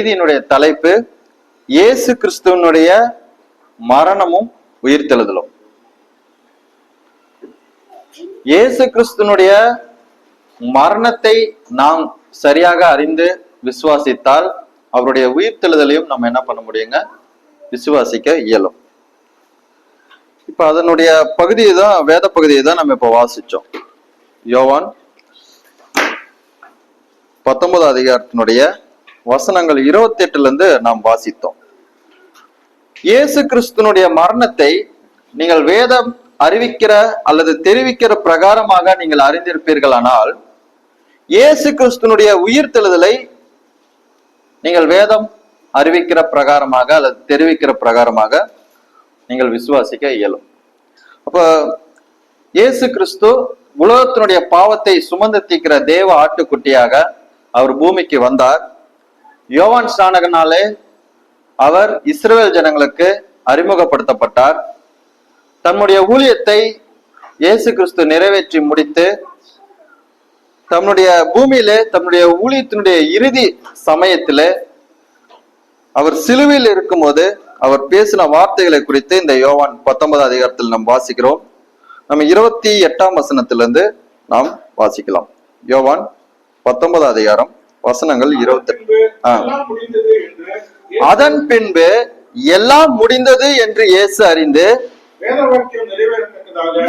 செய்தியினுடைய தலைப்பு இயேசு கிறிஸ்துவனுடைய மரணமும் உயிர்த்தெழுதலும். இயேசு கிறிஸ்துவனுடைய மரணத்தை நாம் சரியாக அறிந்து விசுவாசித்தால் அவருடைய உயிர்த்தெழுதலையும் நம்ம என்ன பண்ண முடியுங்க? விசுவாசிக்க இயலும். இப்ப அதனுடைய பகுதியை தான் வேத பகுதியை தான் நம்ம இப்ப வாசிச்சோம். யோவான் பத்தொன்பது அதிகாரத்தினுடைய வசனங்கள் இருபத்தி எட்டுல இருந்து நாம் வாசித்தோம். இயேசு கிறிஸ்துனுடைய மரணத்தை நீங்கள் வேதம் அறிவிக்கிற அல்லது தெரிவிக்கிற பிரகாரமாக நீங்கள் அறிந்திருப்பீர்களானால் இயேசு கிறிஸ்துனுடைய உயிர் தெழுதலை நீங்கள் வேதம் அறிவிக்கிற பிரகாரமாக அல்லது தெரிவிக்கிற பிரகாரமாக நீங்கள் விசுவாசிக்க இயலும். அப்ப இயேசு கிறிஸ்து உலகத்தினுடைய பாவத்தை சுமந்து தீக்கிற தேவ ஆட்டுக்குட்டியாக அவர் பூமிக்கு வந்தார். யோவான் ஸ்நானகனாலே அவர் இஸ்ரேல் ஜனங்களுக்கு அறிமுகப்படுத்தப்பட்டார். தம்முடைய ஊழியத்தை இயேசு கிறிஸ்து நிறைவேற்றி முடித்து தம்முடைய பூமியிலே தம்முடைய ஊழியத்தினுடைய இறுதி சமயத்திலே அவர் சிலுவையில் இருக்கும்போது அவர் பேசின வார்த்தைகளை குறித்து இந்த யோவான் பத்தொன்பது அதிகாரத்தில் நாம் வாசிக்கிறோம். நம்ம இருபத்தி எட்டாம் வசனத்திலிருந்து நாம் வாசிக்கலாம். யோவான் பத்தொன்பது அதிகாரம் வசனங்கள் இருபத்தி அதன் பின்பு எல்லாம் முடிந்தது என்று இயேசு அறிந்து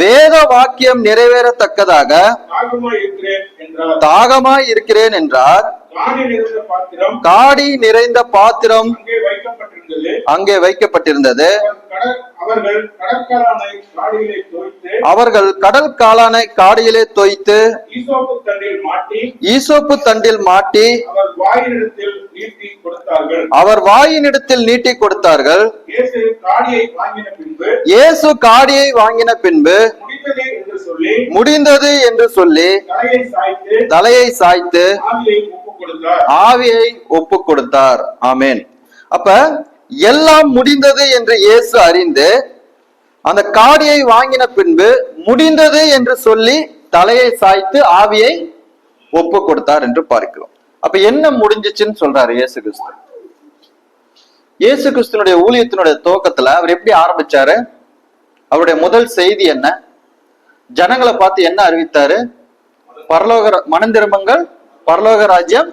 வேத வாக்கியம் நிறைவேறத்தக்கதாக தாகமாய் இருக்கிறேன் என்றார். காடி நிறைந்த பாத்திரம் அங்கே வைக்கப்பட்டிருந்தது. அவர்கள் கடல் காளானை காடியிலே தோய்த்து ஈசோப்பு தண்டில் மாட்டி அவர் வாயினிடத்தில் நீட்டி கொடுத்தார்கள். இயேசு காடியை வாங்கின பின்பு முடிந்ததே என்று சொல்லி தலையை சாய்த்து ஆவியை ஒப்பு கொடுத்தார் ஆமென். அப்ப எல்லாம் முடிந்தது என்று இயேசு அறிந்து அந்த காடியை வாங்கின பின்பு முடிந்தது என்று சொல்லி தலையை சாய்த்து ஆவியை ஒப்பு கொடுத்தார் என்று பார்க்கிறோம். அப்ப என்ன முடிஞ்சிச்சுன்னு சொல்றாரு இயேசு கிறிஸ்து. இயேசு கிறிஸ்துனுடைய ஊழியத்தினுடைய துவக்கத்துல அவர் எப்படி ஆரம்பிச்சாரு? அவருடைய முதல் செய்தி என்ன? ஜனங்களை பார்த்து என்ன அறிவித்தாரு? பரலோக மனந்திருமங்கள் பரலோக ராஜ்யம்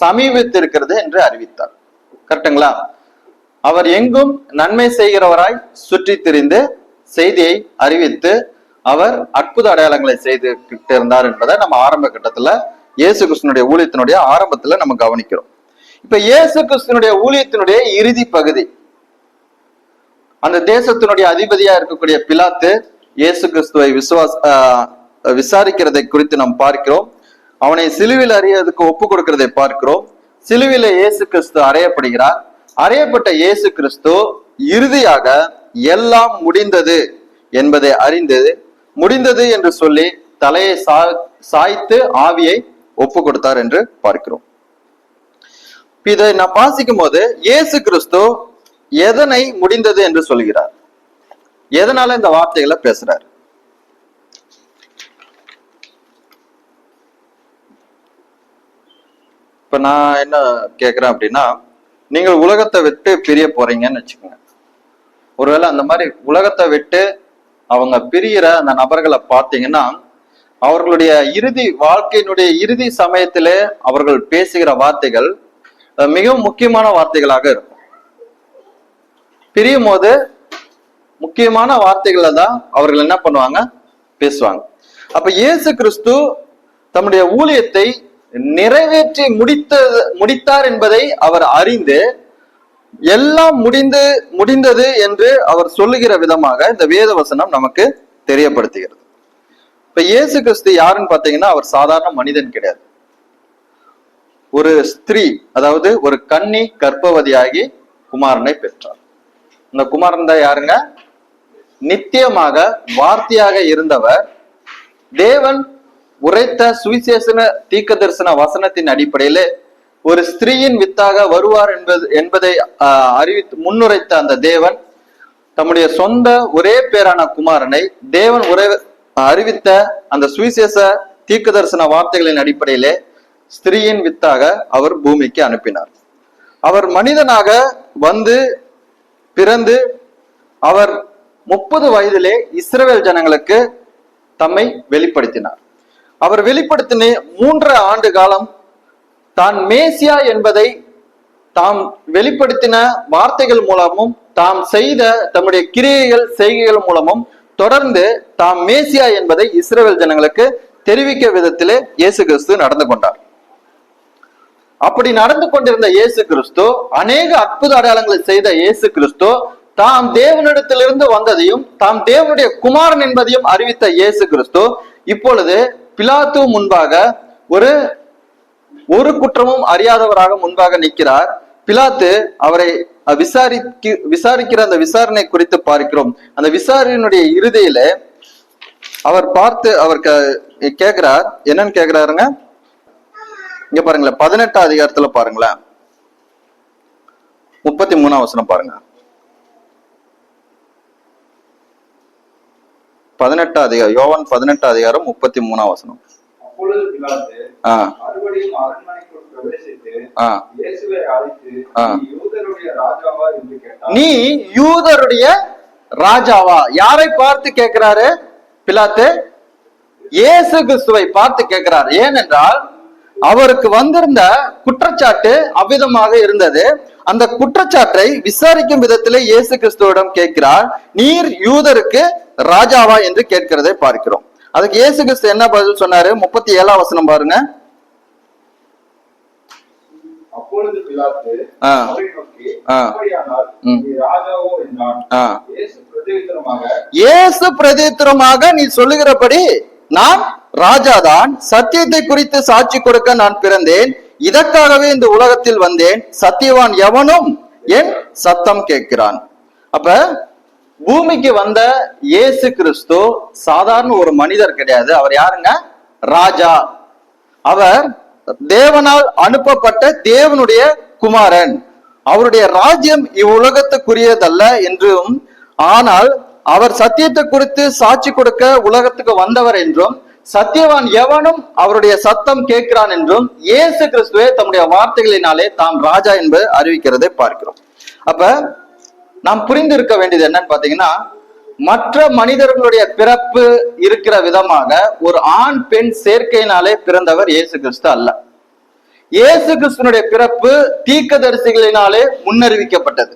சமீபித்திருக்கிறது என்று அறிவித்தார். கரெக்டுங்களா? அவர் எங்கும் நன்மை செய்கிறவராய் சுற்றி திரிந்து செய்தியை அறிவித்து அவர் அற்புத அடையாளங்களை செய்து இருந்தார் என்பதை நம்ம ஆரம்ப கட்டத்துல இயேசு கிருஷ்ணனுடைய ஊழியத்தினுடைய ஆரம்பத்துல நம்ம கவனிக்கிறோம். இப்ப இயேசு கிறிஸ்தனுடைய ஊழியத்தினுடைய இறுதி பகுதி. அந்த தேசத்தினுடைய அதிபதியா இருக்கக்கூடிய பிலாத்து இயேசு கிறிஸ்துவை விசுவாஸ் ஆஹ் விசாரிக்கிறதை குறித்து நாம் பார்க்கிறோம். அவனை சிலுவில் அறியறதுக்கு ஒப்பு கொடுக்கிறதை பார்க்கிறோம். சிலுவில இயேசு கிறிஸ்து அறையப்படுகிறார். அறையப்பட்ட இயேசு கிறிஸ்து இறுதியாக எல்லாம் முடிந்தது என்பதை அறிந்து முடிந்தது என்று சொல்லி தலையை சா சாய்த்து ஆவியை ஒப்பு கொடுத்தார் என்று பார்க்கிறோம். இதை நான் வாசிக்கும் போது இயேசு கிறிஸ்து எதனை முடிந்தது என்று சொல்கிறார்? எதனால இந்த வார்த்தைகளை பேசுறார்? இப்ப நான் என்ன கேக்குறேன் அப்படின்னா நீங்கள் உலகத்தை விட்டு பிரிய போறீங்கன்னு வச்சுக்கோங்க. ஒருவேளை அந்த மாதிரி உலகத்தை விட்டு அவங்க பிரியிற அந்த நபர்களை பார்த்தீங்கன்னா அவர்களுடைய இறுதி வாழ்க்கையினுடைய இறுதி சமயத்திலே அவர்கள் பேசுகிற வார்த்தைகள் மிகவும் முக்கியமான வார்த்தைகளாக இருக்கும். பிரியும் போது முக்கியமான வார்த்தைகளை தான் அவர்கள் என்ன பண்ணுவாங்க? பேசுவாங்க. அப்ப இயேசு கிறிஸ்து தம்முடைய ஊழியத்தை நிறைவேற்றி முடித்த முடித்தார் என்பதை அவர் அறிந்து எல்லாம் முடிந்து முடிந்தது என்று அவர் சொல்லுகிற விதமாக இந்த வேத வசனம் நமக்கு தெரியப்படுத்துகிறது. இப்ப இயேசு கிறிஸ்து யாருன்னு பாத்தீங்கன்னா அவர் சாதாரண மனிதன் கிடையாது. ஒரு ஸ்திரீ அதாவது ஒரு கன்னி கர்ப்பவதியாகி குமாரனை பெற்றார். இந்த குமாரன் தான் யாருங்க? நித்தியமாக வார்த்தையாக இருந்தவர். தேவன் உரைத்த சுவிசேஷன தீக்க தரிசன வசனத்தின் அடிப்படையில ஒரு ஸ்திரீயின் வித்தாக வருவார் என்பது என்பதை அறிவித்து முன்னுரைத்த அந்த தேவன் தம்முடைய சொந்த ஒரே பேரான குமாரனை தேவன் உரை அறிவித்த அந்த சுவிசேஷ தீக்க தரிசன வார்த்தைகளின் அடிப்படையிலே ஸ்திரீயின் வித்தாக அவர் பூமிக்கு அனுப்பினார். அவர் மனிதனாக வந்து பிறந்து அவர் முப்பது வயதிலே இஸ்ரவேல் ஜனங்களுக்கு தம்மை வெளிப்படுத்தினார். அவர் வெளிப்படுத்தின மூன்று ஆண்டு காலம் தான் மேசியா என்பதை தாம் வெளிப்படுத்தின வார்த்தைகள் மூலமும் தாம் செய்த தம்முடைய கிரியைகள் செய்கைகள் மூலமும் தொடர்ந்து தாம் மேசியா என்பதை இஸ்ரேல் ஜனங்களுக்கு தெரிவிக்க விதத்திலே இயேசு கிறிஸ்து நடந்து கொண்டார். அப்படி நடந்து கொண்டிருந்த இயேசு கிறிஸ்து அநேக அற்புத அடையாளங்களை செய்த இயேசு கிறிஸ்து தாம் தேவனிடத்திலிருந்து வந்ததையும் தாம் தேவனுடைய குமாரன் என்பதையும் அறிவித்த இயேசு கிறிஸ்து இப்பொழுது பிலாத்து முன்பாக ஒரு ஒரு குற்றமும் அறியாதவராக முன்பாக நிற்கிறார். பிலாத்து அவரை விசாரிக்க விசாரிக்கிற அந்த விசாரணை குறித்து பார்க்கிறோம். அந்த விசாரணையினுடைய இறுதியில அவர் பார்த்து அவர் கேட்கிறார். என்னன்னு கேக்குறாருங்க இங்க பாருங்களேன் பதினெட்டாம் அதிகாரத்துல பாருங்களேன். முப்பத்தி மூணாம் வசனம் பாருங்க. பதினெட்டாம் அதிகாரம் யோவான் பதினெட்டாம் அதிகாரம் முப்பத்தி மூணாம் வசனம். நீ யூதருடைய ராஜாவா? என்று கேட்டார் நீ யூதருடைய ராஜாவா? யாரை பார்த்து கேட்கிறாரு பிலாத்து? இயேசு கிறிஸ்துவை பார்த்து கேட்கிறார். ஏனென்றால் அவருக்கு வந்திருந்த குற்றச்சாட்டு அவ்விதமாக இருந்தது. அந்த குற்றச்சாட்டை விசாரிக்கும் விதத்திலே இயேசு கிறிஸ்துவிடம் கேட்கிறார் நீர் யூதருக்கு ராஜாவா என்று கேட்கிறதை பார்க்கிறோம். அதுக்கு இயேசு கிறிஸ்து என்ன பதில் சொன்னாரு? முப்பத்தி ஏழாம் வசனம் பாருங்க. இயேசு பிரதித்திரமாக நீ சொல்லுகிறபடி நான் ராஜாதான். சத்தியத்தை குறித்து சாட்சி கொடுக்க நான் பிறந்தேன். இதற்காகவே இந்த உலகத்தில் வந்தேன். சத்தியவான் எவனும் என் சத்தம் கேட்கிறான். அப்ப பூமிக்கு வந்த இயேசு கிறிஸ்து சாதாரண ஒரு மனிதர் கிடையாது. அவர் யாருங்க? ராஜா. அவர் தேவனால் அனுப்பப்பட்ட தேவனுடைய குமாரன். அவருடைய ராஜ்யம் இவ்வுலகத்துக்குரியதல்ல என்றும் ஆனால் அவர் சத்தியத்தை குறித்து சாட்சி கொடுக்க உலகத்துக்கு வந்தவர் என்றும் சத்தியவான் எவனும் அவருடைய சத்தம் கேட்கிறான் என்றும் இயேசு கிறிஸ்துவே தம்முடைய வார்த்தைகளினாலே தாம் ராஜா என்பது அறிவிக்கிறதை பார்க்கிறோம். அப்ப நாம் புரிந்து இருக்க வேண்டியது என்னன்னு பாத்தீங்கன்னா மற்ற மனிதர்களுடைய பிறப்பு இருக்கிற விதமாக ஒரு ஆண் பெண் சேர்க்கையினாலே பிறந்தவர் இயேசு கிறிஸ்து அல்ல. இயேசு கிறிஸ்துனுடைய பிறப்பு தீர்க்கதரிசிகளினாலே முன்னறிவிக்கப்பட்டது.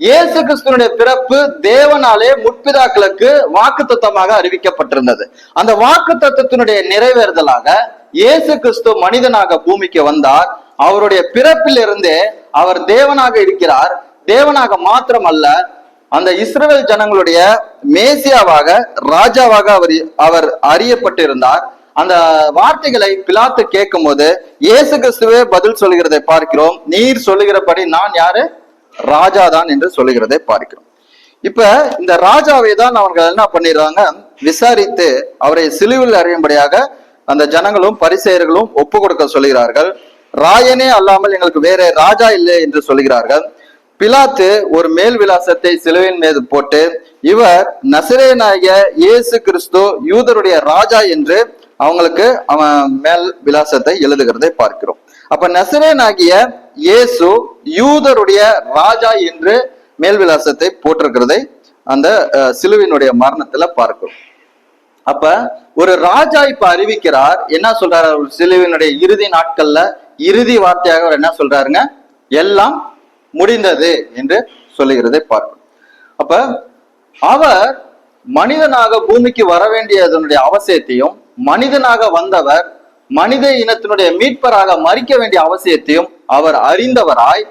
இயேசு கிறிஸ்துனுடைய பிறப்பு தேவனாலே முற்பிதாக்களுக்கு வாக்குத்தத்தமாக அறிவிக்கப்பட்டிருந்தது. அந்த வாக்குத்தத்தத்தினுடைய நிறைவேறுதலாக இயேசு கிறிஸ்து மனிதனாக பூமிக்கு வந்தார். அவருடைய பிறப்பிலிருந்தே அவர் தேவனாக இருக்கிறார். தேவனாக மாத்திரம் அல்ல அந்த இஸ்ரேல் ஜனங்களுடைய மேசியாவாக ராஜாவாக அவர் அவர் அறியப்பட்டிருந்தார். அந்த வார்த்தைகளை பிலாத்து கேட்கும் போது இயேசு கிறிஸ்துவே பதில் சொல்லுகிறதை பார்க்கிறோம். நீர் சொல்லுகிறபடி நான் யாரு? ராஜாதான் என்று சொல்லுகிறதை பார்க்கிறோம். இப்ப இந்த ராஜாவை தான் அவர்கள் என்ன பண்ணிடுறாங்க? விசாரித்து அவரை சிலுவில் அறியும்படியாக அந்த ஜனங்களும் பரிசெயர்களும் ஒப்பு கொடுக்க சொல்கிறார்கள் ராயனே அல்லாமல் எங்களுக்கு வேற ராஜா இல்லை என்று சொல்கிறார்கள் பிலாத்து ஒரு மேல் விலாசத்தை சிலுவையின் மீது போட்டு இவர் நசிரேனாகிய இயேசு கிறிஸ்து யூதருடைய ராஜா என்று அவங்களுக்கு அவன் மேல் விலாசத்தை எழுதுகிறதை பார்க்கிறோம். அப்ப நசிரேனாகிய இயேசு யூதருடைய ராஜா என்று மேல் விலாசத்தை போட்டிருக்கிறதை அந்த அஹ், சிலுவினுடைய மரணத்துல பார்க்கிறோம். அப்ப ஒரு ராஜா இப்ப அறிவிக்கிறார் என்ன சொல்றாரு? சிலுவினுடைய இறுதி நாட்கள்ல இறுதி வார்த்தையாக அவர் என்ன சொல்றாருங்க? எல்லாம் முடிந்தது என்று சொல்லுகிறதை பார்க்கணும். அப்ப அவர் மனிதனாக பூமிக்கு வர வேண்டியதனுடைய அவசியத்தையும் மனிதனாக வந்தவர் மனித இனத்தினுடைய மீட்பராக மறிக்க வேண்டிய அவசியத்தையும் அவர் அறிந்தவராய்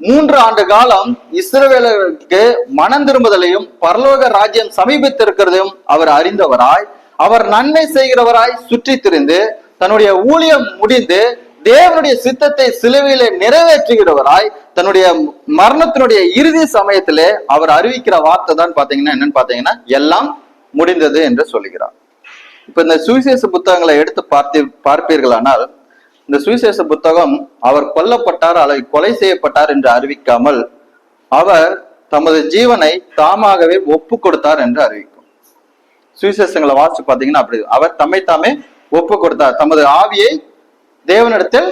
மூன்று ஆண்டு காலம் இஸ்ரவேலருக்கு மனம் திரும்புதலையும் பரலோக ராஜ்யம் சமீபித்திருக்கிறதையும் அவர் அறிந்தவராய் அவர் நன்மை செய்கிறவராய் சுற்றி திரிந்து தன்னுடைய ஊழியம் முடிந்து தேவனுடைய சித்தத்தை சிலுவையிலே நிறைவேற்றுகிறவராய் தன்னுடைய மரணத்தினுடைய இறுதி சமயத்திலே அவர் அறிவிக்கிற வார்த்தை தான் பாத்தீங்கன்னா என்னன்னு பாத்தீங்கன்னா எல்லாம் முடிந்தது என்று சொல்லுகிறார். இப்ப இந்த சுவிசேஷ புத்தகங்களை எடுத்து பார்த்து பார்ப்பீர்களானால் இந்த சுவிசேஷ புத்தகம் அவர் கொல்லப்பட்டார் அல்லது கொலை செய்யப்பட்டார் என்று அறிவிக்காமல் அவர் தமது ஜீவனை தாமாகவே ஒப்பு கொடுத்தார் என்று அறிவிக்கும். சுவிசேஷங்களை வாசிச்சு பாத்தீங்கன்னா அப்படி அவர் தம்மை தாமே ஒப்பு கொடுத்தார் தமது ஆவியை தேவனிடத்தில்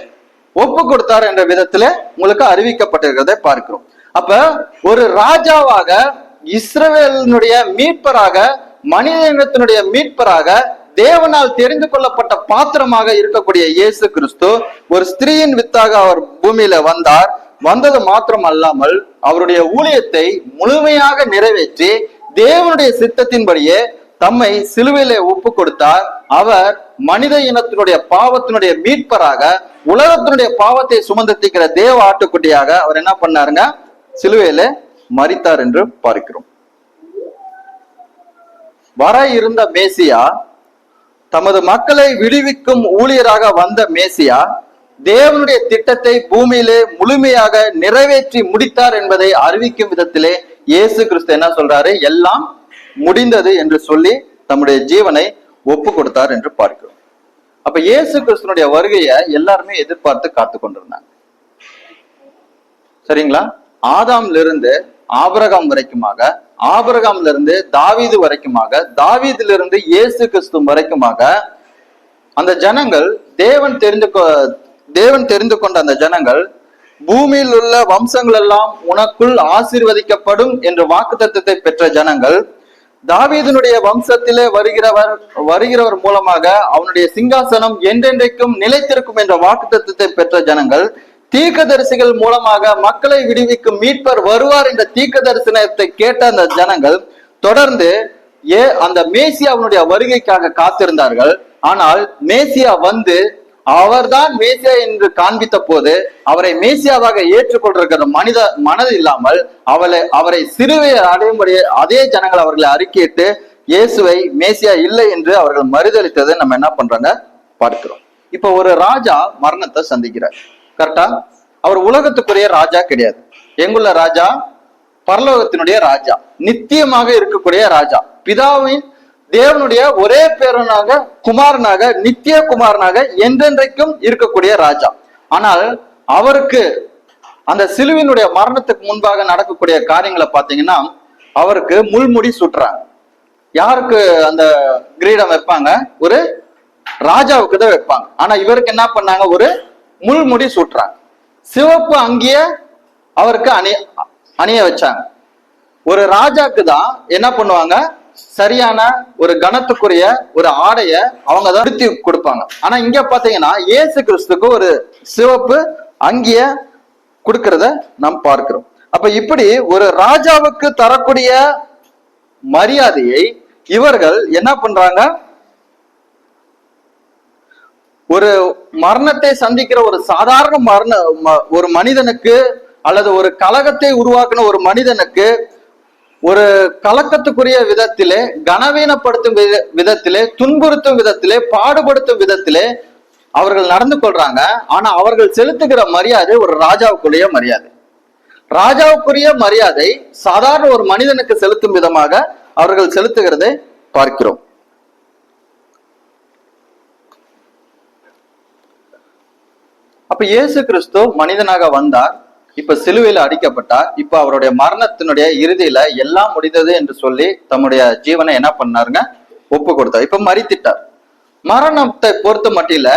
ஒப்பு கொடுத்தார் என்ற விதத்துல உங்களுக்கு அறிவிக்கப்பட்டிருக்கிறதை பார்க்கிறோம். அப்ப ஒரு ராஜாவாக இஸ்ரவேலினுடைய மீட்பராக மனித இனத்தினுடைய மீட்பராக தேவனால் தெரிந்து கொள்ளப்பட்ட பாத்திரமாக இருக்கக்கூடிய இயேசு கிறிஸ்து ஒரு ஸ்திரீயின் வித்தாக அவர் பூமியில வந்தார். வந்தது மாத்திரம் அல்லாமல் அவருடைய ஊழியத்தை முழுமையாக நிறைவேற்றி தேவனுடைய சித்தத்தின்படியே தம்மை சிலுவையிலே ஒப்பு கொடுத்தார். அவர் மனித இனத்தினுடைய பாவத்தினுடைய மீட்பராக உலகத்தினுடைய பாவத்தை சுமந்து தேவ ஆட்டுக்குட்டியாக அவர் என்ன பண்ணாருங்க? சிலுவையில மறித்தார் என்று பார்க்கிறோம். வர இருந்த மேசியா தமது மக்களை விடுவிக்கும் ஊழியராக வந்த மேசியா தேவனுடைய திட்டத்தை பூமியிலே முழுமையாக நிறைவேற்றி முடித்தார் என்பதை அறிவிக்கும் விதத்திலே இயேசு கிறிஸ்து என்ன சொல்றாரு? எல்லாம் முடிந்தது என்று சொல்லி தம்முடைய ஜீவனை ஒப்பு கொடுத்தார் என்று பார்க்கிறோம். அப்ப இயேசு கிறிஸ்துனுடைய வருகையை எல்லாருமே எதிர்பார்த்து காத்து கொண்டிருந்தாங்க. சரிங்களா? ஆதாம்ல இருந்து ஆபரகாம் வரைக்குமாக ஆபரகம்ல இருந்து தாவீது வரைக்குமாக தாவீதிலிருந்து இயேசு கிறிஸ்து வரைக்குமாக அந்த ஜனங்கள் தேவன் தெரிந்து கொ- தேவன் தெரிந்து கொண்ட அந்த ஜனங்கள் பூமியில் உள்ள வம்சங்கள் எல்லாம் உனக்குள் ஆசீர்வதிக்கப்படும் என்ற வாக்குத்தத்தத்தை பெற்ற ஜனங்கள் தாவீதினுடைய வம்சத்திலே வருகிறவர் வருகிறவர் மூலமாக அவனுடைய சிங்காசனம் என்றென்றைக்கும் நிலைத்திருக்கும் என்ற வாக்குத்தத்தத்தை பெற்ற ஜனங்கள் தீர்க்கதரிசிகள் மூலமாக மக்களை விடுவிக்கும் மீட்பர் வருவார் என்ற தீர்க்க தரிசனத்தை கேட்ட அந்த ஜனங்கள் தொடர்ந்து ஏ அந்த மேசியாவினுடைய வருகைக்காக காத்திருந்தார்கள். ஆனால் மேசியா வந்து அவர்தான் மேசியா என்று காண்பித்த போது அவரை மேசியாவாக ஏற்றுக்கொண்டிருக்கிற மனித மனது இல்லாமல் அவளை அவரை சிறுவை அடையும்படி அதே ஜனங்கள் அவர்களை அறிக்கையிட்டு இயேசுவை மேசியா இல்லை என்று அவர்கள் மறுதளித்ததை நம்ம என்ன பண்றாங்க பார்க்கிறோம். இப்ப ஒரு ராஜா மரணத்தை சந்திக்கிறார். கரெக்டா அவர் உலகத்துக்குரிய ராஜா கிடையாது. எங்குள்ள ராஜா? பரலோகத்தினுடைய ராஜா. நித்தியமாக இருக்கக்கூடிய ராஜா. பிதாவின் தேவனுடைய ஒரே பேரனாக குமாரனாக நித்திய குமாரனாக என்றென்றைக்கும் இருக்கக்கூடிய ராஜா. ஆனால் அவருக்கு அந்த சிலுவினுடைய மரணத்துக்கு முன்பாக நடக்கக்கூடிய காரியங்களை பார்த்தீங்கன்னா அவருக்கு முள்முடி சுட்டுறாங்க. யாருக்கு அந்த கிரீடம் வைப்பாங்க? ஒரு ராஜாவுக்கு தான் வைப்பாங்க. ஆனா இவருக்கு என்ன பண்ணாங்க? ஒரு முள்முடி சுட்டுறாங்க. சிவப்பு அங்கிய அவருக்கு அணி அணிய வச்சாங்க. ஒரு ராஜாக்கு தான் என்ன பண்ணுவாங்க? சரியான ஒரு கணத்துக்குரிய ஒரு ஆடைய அவங்க தான் உடுத்தி கொடுப்பாங்க. ஆனா இங்க பாத்தீங்கன்னா இயேசு கிறிஸ்துக்கு ஒரு சிவப்பு அங்கிய கொடுக்கறத நாம் பார்க்கிறோம். அப்ப இப்படி ஒரு ராஜாவுக்கு தரக்கூடிய மரியாதையை இவர்கள் என்ன பண்றாங்க? ஒரு மரணத்தை சந்திக்கிற ஒரு சாதாரண மரண ம- ஒரு மனிதனுக்கு அல்லது ஒரு கலகத்தை உருவாக்குன ஒரு மனிதனுக்கு ஒரு கலக்கத்துக்குரிய விதத்திலே கனவீனப்படுத்தும் விதத்திலே துன்புறுத்தும் விதத்திலே பாடுபடுத்தும் விதத்திலே அவர்கள் நடந்து கொள்றாங்க. ஆனா அவர்கள் செலுத்துகிற மரியாதை ஒரு ராஜாவுக்குரிய மரியாதை. ராஜாவுக்குரிய மரியாதை சாதாரண ஒரு மனிதனுக்கு செலுத்தும் விதமாக அவர்கள் செலுத்துகிறதை பார்க்கிறோம். அப்ப இயேசு கிறிஸ்து மனிதனாக வந்தார். இப்ப சிலுவையில அடிக்கப்பட்டார் இப்ப அவருடைய மரணத்தினுடைய இறுதியில எல்லாம் முடிந்தது என்று சொல்லி தம்முடைய ஜீவனை என்ன பண்ணாருங்க? ஒப்பு கொடுத்தார். இப்ப மறித்திட்டார். மரணத்தை பொறுத்த மட்டில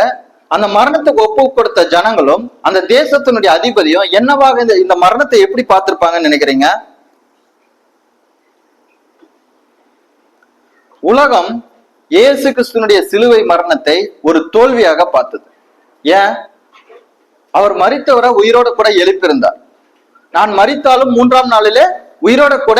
அந்த மரணத்துக்கு ஒப்பு கொடுத்த ஜனங்களும் அந்த தேசத்தினுடைய அதிபதியும் என்னவாக இந்த இந்த மரணத்தை எப்படி பார்த்திருப்பாங்கன்னு நினைக்கிறீங்க? உலகம் இயேசு கிறிஸ்துனுடைய சிலுவை மரணத்தை ஒரு தோல்வியாக பார்த்தது. ஏன்? அவர் மறித்தவரை உயிரோட கூட எழுப்பியிருந்தார். நான் மறித்தாலும் மூன்றாம் நாளிலே உயிரோட கூட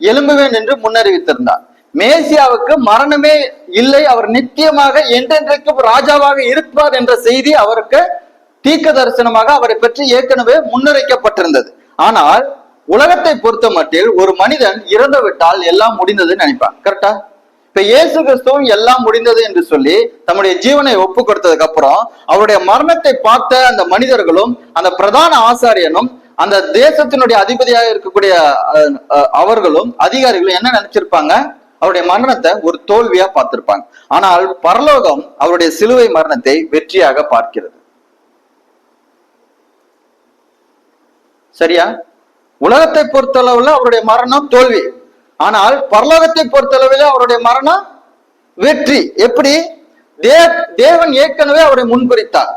எழும்புவேன் என்று முன்னறிவித்திருந்தார். மேசியாவுக்கு மரணமே இல்லை அவர் நித்தியமாக என்றென்றைக்கும் ராஜாவாக இருப்பார் என்ற செய்தி அவருக்கு தீக்க தரிசனமாக அவரை பற்றி ஏற்கனவே முன்னறிக்கப்பட்டிருந்தது. ஆனால் உலகத்தை பொறுத்த மட்டில் ஒரு மனிதன் இறந்து விட்டால் எல்லாம் முடிந்ததுன்னு நினைப்பான். கரெக்டா இப்ப இயேசு கிறிஸ்துவும் எல்லாம் முடிந்தது என்று சொல்லி தம்முடைய ஜீவனை ஒப்பு கொடுத்ததுக்கு அப்புறம் அவருடைய மரணத்தை பார்த்த அந்த மனிதர்களும் அந்த பிரதான ஆசாரியனும் அந்த தேசத்தினுடைய அதிபதியாக இருக்கக்கூடிய அவர்களும் அதிகாரிகளும் என்ன நினைச்சிருப்பாங்க? அவருடைய மரணத்தை ஒரு தோல்வியா பார்த்திருப்பாங்க. ஆனால் பரலோகம் அவருடைய சிலுவை மரணத்தை வெற்றியாக பார்க்கிறது. சரியா? உலகத்தை பொறுத்தளவுல அவருடைய மரணம் தோல்வி. ஆனால் பரலோகத்தை பொறுத்தளவில் அவருடைய மரணம் வெற்றி. எப்படி? தே- தேவன் ஏற்கனவே அவரை முன்குறித்தார்.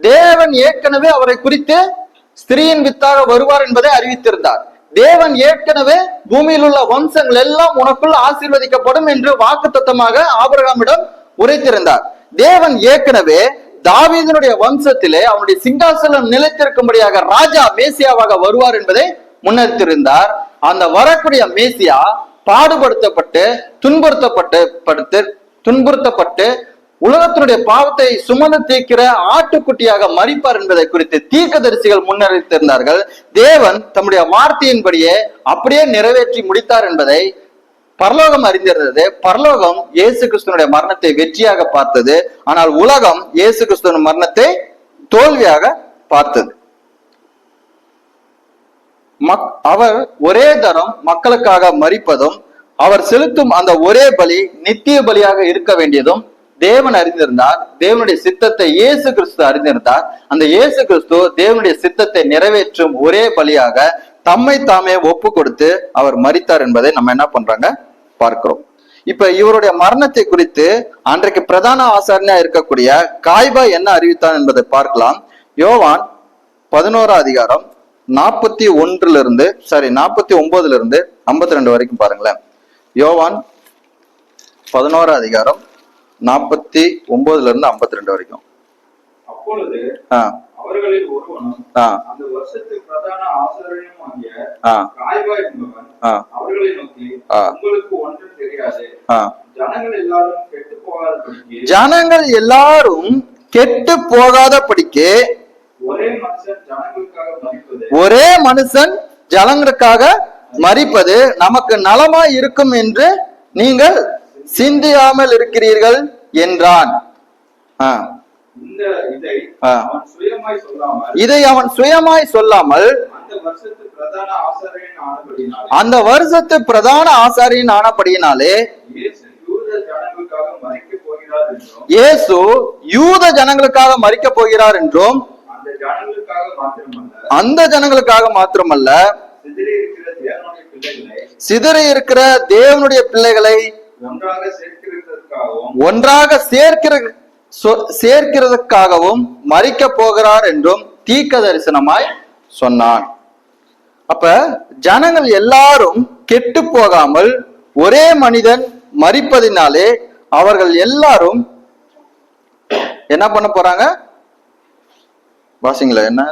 தேவன் ஏற்கனவே அவரை குறித்து ஸ்திரீயின் வித்தாக வருவார் என்பதை அறிவித்திருந்தார். தேவன் ஏற்கனவே பூமியில் உள்ள வம்சங்கள் எல்லாம் உனக்குள் ஆசீர்வதிக்கப்படும் என்று வாக்குத்தத்தமாக ஆபிரகாமிடம் உரைத்திருந்தார். தேவன் ஏற்கனவே தாவீதனுடைய வம்சத்திலே அவனுடைய சிங்காசனம் நிலைத்திருக்கும்படியாக ராஜா மேசியாவாக வருவார் என்பதை முன்னெடுத்திருந்தார். அந்த வரக்கூடிய மேசியா பாடுபடுத்தப்பட்டு துன்புறுத்தப்பட்டு படுத்து துன்புறுத்தப்பட்டு உலகத்தினுடைய பாவத்தை சுமந்து தீர்க்கிற ஆட்டுக்குட்டியாக மறிப்பார் என்பதை குறித்து தீர்க்கதரிசிகள் முன்னறிவித்திருந்தார்கள். தேவன் தம்முடைய வார்த்தையின்படியே அப்படியே நிறைவேற்றி முடித்தார் என்பதை பரலோகம் அறிந்திருந்தது. பரலோகம் இயேசு கிறிஸ்தனுடைய மரணத்தை வெற்றியாக பார்த்தது. ஆனால் உலகம் இயேசு கிறிஸ்துவின் மரணத்தை தோல்வியாக பார்த்தது. மக் அவர் ஒரே தரம் மக்களுக்காக மறிப்பதும் அவர் செலுத்தும் அந்த ஒரே பலி நித்திய பலியாக இருக்க வேண்டியதும் தேவன் அறிந்திருந்தார். தேவனுடைய சித்தத்தை இயேசு கிறிஸ்து அறிந்திருந்தார். அந்த இயேசு கிறிஸ்து தேவனுடைய சித்தத்தை நிறைவேற்றும் ஒரே பலியாக தம்மை தாமே ஒப்பு கொடுத்து அவர் மறித்தார் என்பதை நம்ம என்ன பண்றாங்க? பார்க்கிறோம். இப்ப இவருடைய மரணத்தை குறித்து அன்றைக்கு பிரதான ஆசாரணியா இருக்கக்கூடிய காய்பா என்ன அறிவித்தான் என்பதை பார்க்கலாம். யோவான் பதினோரா அதிகாரம் நாற்பத்தி ஒன்றுல இருந்து சாரி நாற்பத்தி ஒன்பதுல இருந்து ஐம்பத்தி ரெண்டு வரைக்கும் பாருங்களேன். யோவான் பதினோரா அதிகாரம் நாற்பத்தி ஒன்பதுல இருந்து ஐம்பத்தி ரெண்டு வரைக்கும் ஜனங்கள் எல்லாரும் கெட்டு கெட்டு போகாதபடிக்கு ஒரே மனுஷன் ஜனங்களுக்காக மறிப்பது. நமக்கு நலமாய் இருக்கும் என்று நீங்கள் சிந்தியாமல் இருக்கிறீர்கள் என்றான். இதை. அவன் சுயமாய் சொல்லாமல் அந்த வருஷத்து பிரதான ஆசிரியன் ஆனபடியினாலே இயேசு யூத ஜனங்களுக்காக மறிக்கப் போகிறார் என்றும் அந்த ஜனங்களுக்காக மாத்திரமல்ல சிதறி இருக்கிற தேவனுடைய பிள்ளைகளை ஒன்றாக சேர்க்கிற சேர்க்கிறதுக்காகவும் மறிக்க போகிறார் என்றும் தீர்க்க தரிசனமாய் சொன்னான். அப்ப ஜனங்கள் எல்லாரும் கெட்டு போகாமல் ஒரே மனிதன் மறிப்பதினாலே அவர்கள் எல்லாரும் என்ன பண்ண போறாங்க? வாசிங்களா என்ன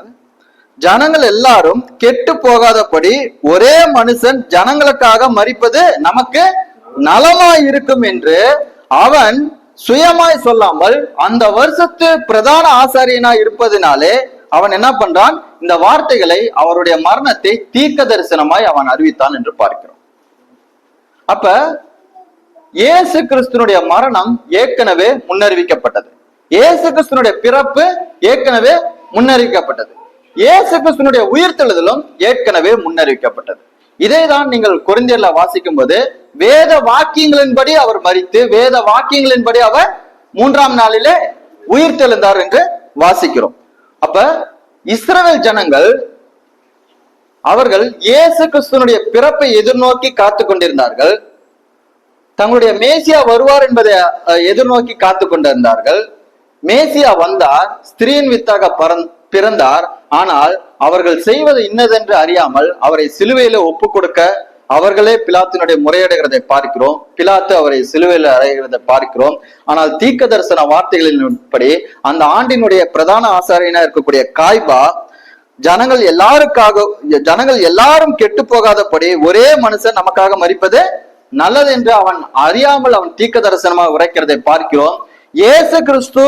ஜனங்கள் எல்லாரும் கெட்டு போகாதபடி ஒரே மனுஷன் ஜனங்களுக்காக மறிப்பது நமக்கு நலமாய் இருக்கும் என்று அவன் சுயமாய் சொல்லாமல் அந்த வருஷத்து பிரதான ஆசாரியனாய் இருப்பதினாலே அவன் என்ன பண்றான்? இந்த வார்த்தைகளை அவருடைய மரணத்தை தீர்க்க தரிசனமாய் அவன் அறிவித்தான் என்று பார்க்கிறோம். அப்ப இயேசு கிறிஸ்துனுடைய மரணம் ஏற்கனவே முன்னறிவிக்கப்பட்டது. இயேசு கிறிஸ்தனுடைய பிறப்பு ஏற்கனவே முன்னறிவிக்கப்பட்டது. இயேசு கிறிஸ்துனுடைய உயிர்த்தெழுதலும் ஏற்கனவே முன்னறிவிக்கப்பட்டது. இதைதான் நீங்கள் குறைந்தியர்ல வாசிக்கும் போது வேத வாக்கியங்களின்படி அவர் மறித்து வேத வாக்கியங்களின்படி அவர் மூன்றாம் நாளிலே உயிர்த்தெழுந்தார் என்று வாசிக்கிறோம். அப்ப இஸ்ரவேல் ஜனங்கள் அவர்கள் இயேசு கிறிஸ்துனுடைய பிறப்பை எதிர்நோக்கி காத்து கொண்டிருந்தார்கள். தங்களுடைய மேசியா வருவார் என்பதை அஹ், எதிர்நோக்கி காத்து கொண்டிருந்தார்கள். மேசியா வந்தார் ஸ்திரீன் வித்தாக பறந்- பிறந்தார். ஆனால் அவர்கள் செய்வது இன்னதென்று அறியாமல் அவரை சிலுவையில ஒப்பு கொடுக்க அவர்களே பிலாத்தினுடைய முறையிடுகிறதை பார்க்கிறோம். பிலாத்து அவரை சிலுவையில் அறைகிறதை பார்க்கிறோம். ஆனால் தீக்க தரிசன வார்த்தைகளின்படி அந்த ஆண்டினுடைய பிரதான ஆசாரியனா இருக்கக்கூடிய காய்பா ஜனங்கள் எல்லாருக்காக ஜனங்கள் எல்லாரும் கெட்டு போகாதபடி ஒரே மனுஷன் நமக்காக மறிப்பது நல்லது என்று அவன் அறியாமல் அவன் தீக்க தரிசனமாக உரைக்கிறதை பார்க்கிறோம். இயேசு கிறிஸ்து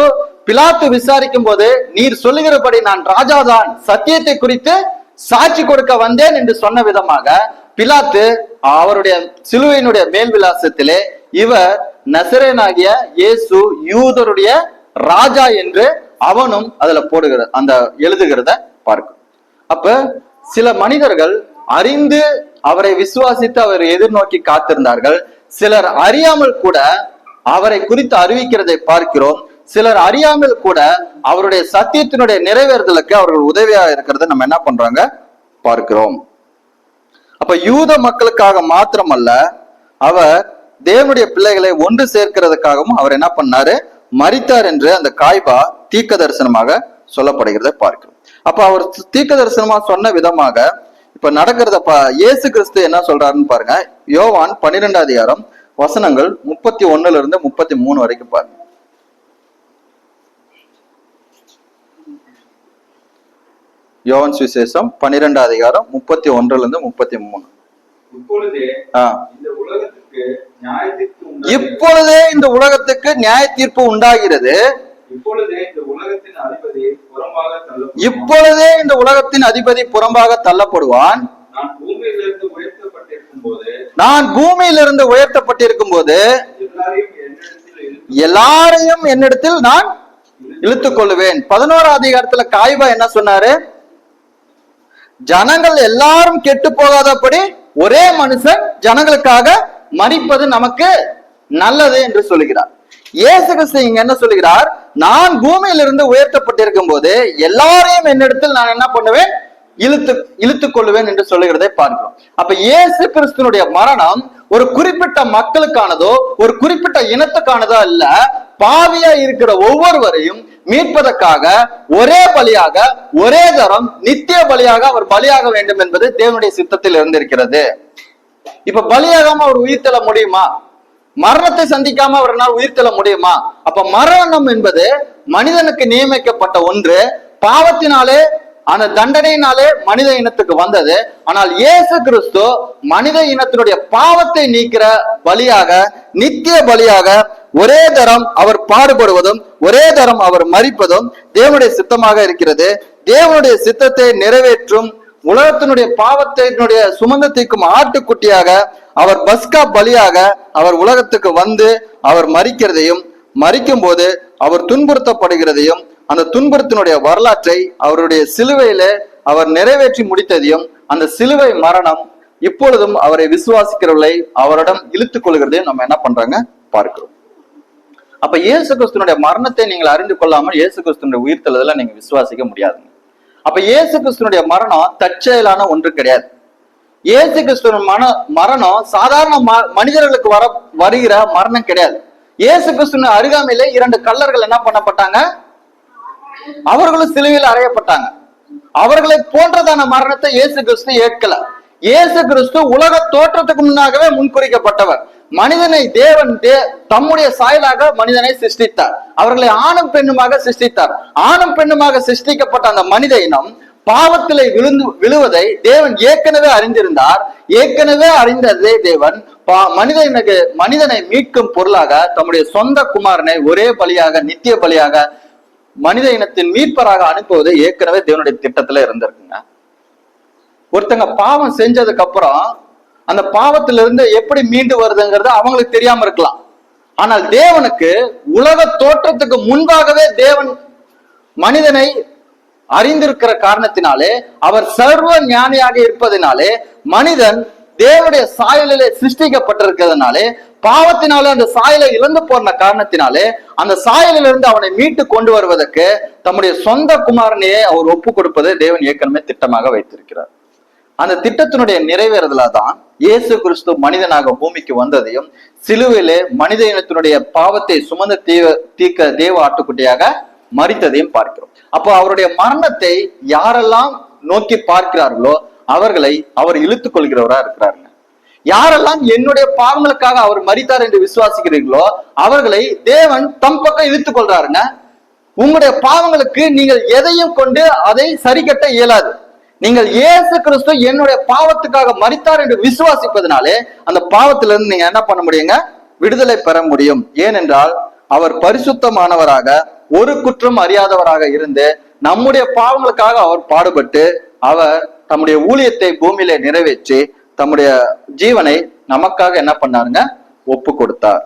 பிலாத்து விசாரிக்கும் போது நீர் சொல்லுகிறபடி நான் ராஜாதான் சத்தியத்தை குறித்து சாட்சி கொடுக்க வந்தேன் என்று சொன்ன விதமாக பிலாத்து அவருடைய சிலுவையினுடைய மேல் விலாசத்திலே இவர் நசரேனாகிய இயேசு யூதருடைய ராஜா என்று அவனும் அதுல போடுகிற அந்த எழுதுகிறத பார்க்கும். அப்ப சில மனிதர்கள் அறிந்து அவரை விசுவாசித்து அவரை எதிர்நோக்கி காத்திருந்தார்கள். சிலர் அறியாமல் கூட அவரை குறித்து அறிவிக்கிறதை பார்க்கிறோம். சிலர் அறியாமல் கூட அவருடைய சத்தியத்தினுடைய நிறைவேறுதலுக்கு அவர்கள் உதவியா இருக்கிறத நம்ம என்ன பண்றாங்க? பார்க்கிறோம். அப்ப யூத மக்களுக்காக மாத்திரமல்ல அவர் தேவனுடைய பிள்ளைகளை ஒன்று சேர்க்கிறதுக்காகவும் அவர் என்ன பண்ணாரு? மரித்தார் என்று அந்த காய்பா தீர்க்க தரிசனமாக சொல்லப்படுகிறதை பார்க்கிறோம். அப்ப அவர் தீக்க தரிசனமா சொன்ன விதமாக இப்ப நடக்கிறத இயேசு கிறிஸ்து என்ன சொல்றாருன்னு பாருங்க. யோவான் பன்னிரெண்டாவது அதிகாரம் வசனங்கள் முப்பத்தி ஒண்ணுல இருந்து முப்பத்தி மூணு வரைக்கும் பாருங்க. யோவான் சுவிசேஷம் பன்னிரெண்டாம் அதிகாரம் முப்பத்தி ஒன்றுல இருந்து முப்பத்தி மூணு. இப்பொழுதே இந்த உலகத்துக்கு நியாய தீர்ப்பு உண்டாகிறது. இப்பொழுதே இந்த உலகத்தின் அதிபதி புறம்பாக தள்ளப்படுவான் நான் பூமியிலிருந்து உயர்த்தப்பட்டிருக்கும் போது நான் பூமியிலிருந்து உயர்த்தப்பட்டிருக்கும் போது எல்லாரையும் என்னிடத்தில் நான் இழுத்துக் கொள்ளுவேன். பதினோரா அதிகாரத்துல காய்பா என்ன சொன்னாரு? ஜனங்கள் எல்லாரும் கெட்டு போகாதபடி ஒரே மனுஷன் ஜனங்களுக்காக மறிப்பது நமக்கு நல்லது என்று சொல்லுகிறார். இயேசு கிறிஸ்து இங்க என்ன சொல்லுகிறார்? நான் பூமியிலிருந்து உயர்த்தப்பட்டிருக்கும் போது எல்லாரையும் என்னிடத்தில் நான் என்ன பண்ணுவேன்? இழுத்து இழுத்துக் கொள்ளுவேன் என்று சொல்லுகிறதை பார்க்கிறோம். அப்ப இயேசு கிறிஸ்துனுடைய மரணம் ஒரு குறிப்பிட்ட மக்களுக்கானதோ ஒரு குறிப்பிட்ட இனத்துக்கானதோ அல்ல பாவியா இருக்கிற ஒவ்வொருவரையும் மீட்பதற்காக ஒரே பலியாக ஒரே தரம் நித்திய பலியாக அவர் பலியாக வேண்டும் என்பது தேவனுடைய சித்தத்தில் இருந்திருக்கிறது. இப்ப பலியாகாம அவர் உயிர் தள்ள முடியுமா? மரணத்தை சந்திக்காம அவரால் உயிர் தள்ள முடியுமா? அப்ப மரணம் என்பது மனிதனுக்கு நியமிக்கப்பட்ட ஒன்று பாவத்தினாலே அந்த தண்டனையினாலே மனித இனத்துக்கு வந்தது. ஆனால் இயேசு கிறிஸ்து மனித இனத்தினுடைய பாவத்தை நீக்கிற பலியாக நித்திய பலியாக ஒரே தரம் அவர் பாடுபடுவதும் ஒரே தரம் அவர் மறிப்பதும் தேவனுடைய சித்தமாக இருக்கிறது. தேவனுடைய சித்தத்தை நிறைவேற்றும் உலகத்தினுடைய பாவத்தினுடைய சுமந்து தீர்க்கும் ஆட்டுக்குட்டியாக அவர் பஸ்கா பலியாக அவர் உலகத்துக்கு வந்து அவர் மறிக்கிறதையும் மறிக்கும் போது அவர் துன்புறுத்தப்படுகிறதையும் அந்த துன்பத்தினுடைய வரலாற்றை அவருடைய சிலுவையில அவர் நிறைவேற்றி முடித்ததையும் அந்த சிலுவை மரணம் இப்பொழுதும் அவரை விசுவாசிக்கிறவர்களை அவரிடம் இழுத்துக் கொள்கிறதையும் நம்ம என்ன பண்றாங்க? பார்க்கிறோம். அப்ப இயேசு கிறிஸ்துனுடைய மரணத்தை நீங்கள் அறிந்து கொள்ளாமல் இயேசு கிறிஸ்துனுடைய உயிர்த்தெழுதலை நீங்க விசுவாசிக்க முடியாதுங்க அப்ப இயேசு கிறிஸ்துனுடைய மரணம் தற்செயலான ஒன்று கிடையாது. இயேசு கிறிஸ்துவின் மன மரணம் சாதாரண ம- மனிதர்களுக்கு வர வருகிற மரணம் கிடையாது. இயேசு கிறிஸ்துவின் அருகாமையிலே இரண்டு கல்லர்கள் என்ன பண்ணப்பட்டாங்க? அவர்களும் சிலுவையில் அறையப்பட்டாங்க. அவர்களை போன்றதான மரணத்தை இயேசு கிறிஸ்து ஏற்கல. இயேசு கிறிஸ்து உலக தோற்றத்துக்கு முன்னாகவே முன்குறிக்கப்பட்டவர். மனிதனை தேவன் தே தம்முடைய சாயலாக மனிதனை சிருஷ்டித்தார். அவர்களை ஆணும் பெண்ணுமாக சிருஷ்டித்தார். ஆணும் பெண்ணுமாக சிருஷ்டிக்கப்பட்ட அந்த மனித இனம் பாவத்திலே விழுந்து விழுவதை தேவன் ஏற்கனவே அறிந்திருந்தார். ஏற்கனவே அறிந்ததே தேவன். பா- மனிதனுக்கு மனிதனை மீட்கும் பொருளாக தம்முடைய சொந்த குமாரனை ஒரே பலியாக நித்திய பலியாக மனித இனத்தின் மீட்பராக அனுப்புவது ஏற்கனவே தேவனுடைய திட்டத்துல இருந்திருக்குங்க. ஒருத்தங்க பாவம் செஞ்சதுக்கு அப்புறம் அந்த பாவத்திலிருந்து எப்படி மீண்டு வருதுங்கிறது அவங்களுக்கு தெரியாம இருக்கலாம். ஆனால் தேவனுக்கு உலக தோற்றத்துக்கு முன்பாகவே தேவன் மனிதனை அறிந்திருக்கிற காரணத்தினாலே அவர் சர்வ ஞானியாக இருப்பதினாலே மனிதன் தேவனுடைய சாயலிலே சிருஷ்டிக்கப்பட்டிருக்கிறதுனாலே பாவத்தினாலே அந்த சாயலை இழந்து போன காரணத்தினாலே அந்த சாயலிலிருந்து அவனை மீட்டு கொண்டு வருவதற்கு தம்முடைய சொந்த குமாரனையே அவர் ஒப்பு கொடுப்பதை தேவன் ஏற்கனவே திட்டமாக வைத்திருக்கிறார். அந்த திட்டத்தினுடைய நிறைவேறுதலா தான் இயேசு கிறிஸ்து மனிதனாக பூமிக்கு வந்ததையும் சிலுவையிலே மனித இனத்தினுடைய பாவத்தை சுமந்து தீவ தீர்க்க தேவ ஆட்டுக்குட்டியாக மறித்ததையும் பார்க்கிறோம். அப்போ அவருடைய மரணத்தை யாரெல்லாம் நோக்கி பார்க்கிறார்களோ அவர்களை அவர் இழுத்துக் கொள்கிறவரா இருக்கிறார். யாரெல்லாம் என்னுடைய பாவங்களுக்காக அவர் மறித்தார் என்று விசுவாசிக்கிறீர்களோ அவர்களை தேவன் தம் பக்கம் இழுத்துக் கொள்றாருங்க. உங்களுடைய பாவங்களுக்கு நீங்கள் எதையும் கொண்டு அதை சரி கட்ட இயலாது. நீங்கள் இயேசு கிறிஸ்து என்னுடைய பாவத்துக்காக மறித்தார் என்று விசுவாசிப்பதனாலே அந்த பாவத்திலிருந்து நீங்க என்ன பண்ண முடியுங்க? விடுதலை பெற முடியும். ஏனென்றால் அவர் பரிசுத்தமானவராக ஒரு குற்றம் அறியாதவராக இருந்து நம்முடைய பாவங்களுக்காக அவர் பாடுபட்டு அவர் தம்முடைய ஊழியத்தை பூமியிலே நிறைவேற்றி தம்முடைய ஜீவனை நமக்காக என்ன பண்ணாருங்க? ஒப்பு கொடுத்தார்